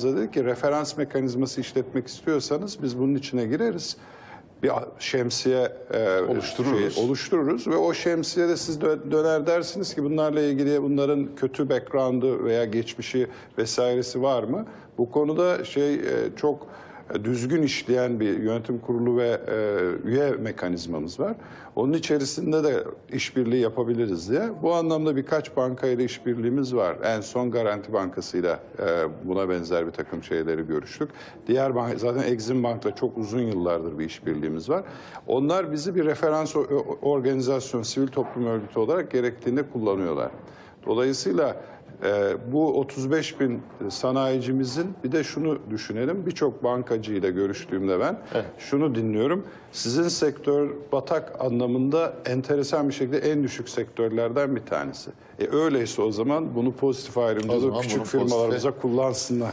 toplantımızda dedik ki referans mekanizması işletmek istiyorsanız biz bunun içine gireriz. Bir şemsiye e, Oluştururuz. şey oluştururuz ve o şemsiyede siz dö- döner dersiniz ki bunlarla ilgili bunların kötü background'ı veya geçmişi vesairesi var mı? Bu konuda şey e, çok düzgün işleyen bir yönetim kurulu ve e, üye mekanizmamız var. Onun içerisinde de işbirliği yapabiliriz diye. Bu anlamda birkaç bankayla işbirliğimiz var. En son Garanti Bankası'yla e, buna benzer bir takım şeyleri görüştük. Diğer banka, zaten Exim Bank'la çok uzun yıllardır bir işbirliğimiz var. Onlar bizi bir referans organizasyon, sivil toplum örgütü olarak gerektiğinde kullanıyorlar. Dolayısıyla ee, bu 35 bin sanayicimizin bir de şunu düşünelim. Birçok bankacıyla görüştüğümde ben şunu dinliyorum. Sizin sektör batak anlamında enteresan bir şekilde en düşük sektörlerden bir tanesi. E öyleyse o zaman bunu pozitif ayrımcılığı küçük firmalarımıza pozitife- kullansınlar.